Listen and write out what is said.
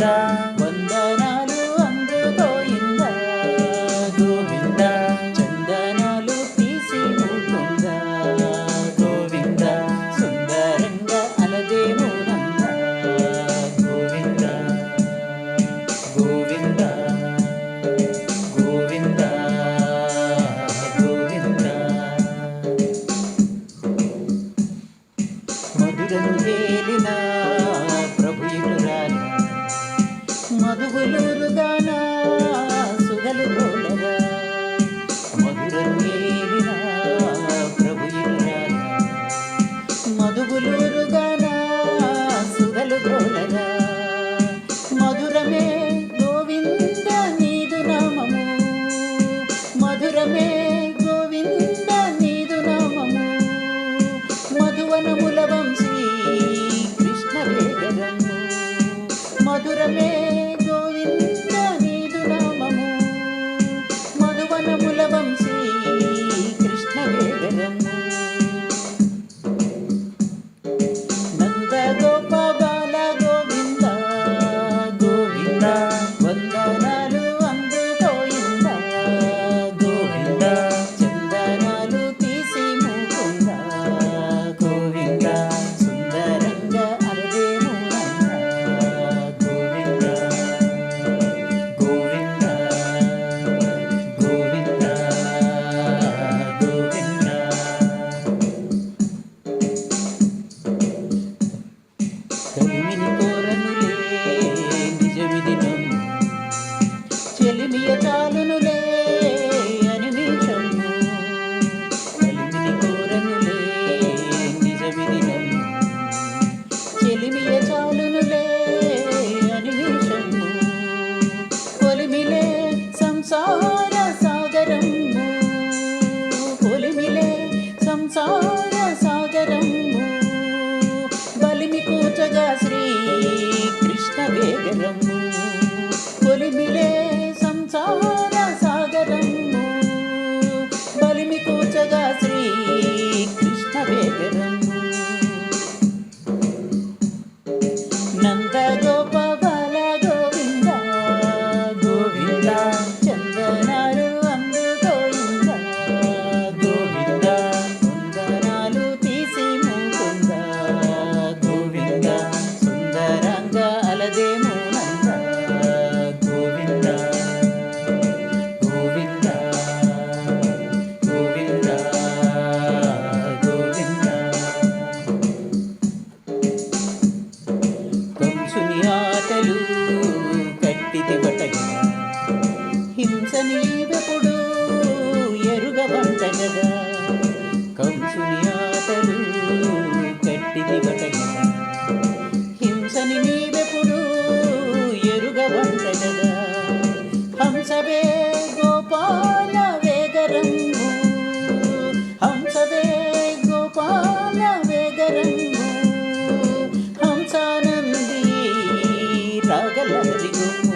గోవిందా వందనాలు అందుకోయిందా? గోవిందా చందనాలు తీసి ఉంటుందా గోవిందా సుందరంగా అలదేమునందా గోవిందా గోవిందా గోవిందా గోవిందా. మధురను ఏలినా ప్రభు ఇటు రాని మధువులురుగానా సుగలు గోడగా మధురమేనా ప్రభు మధువులురుగానా సుగలు గోడగా మధురమే గోవింద నీదు నామము. మధురమే గోవింద నీదు నామము. మధువనము limit. que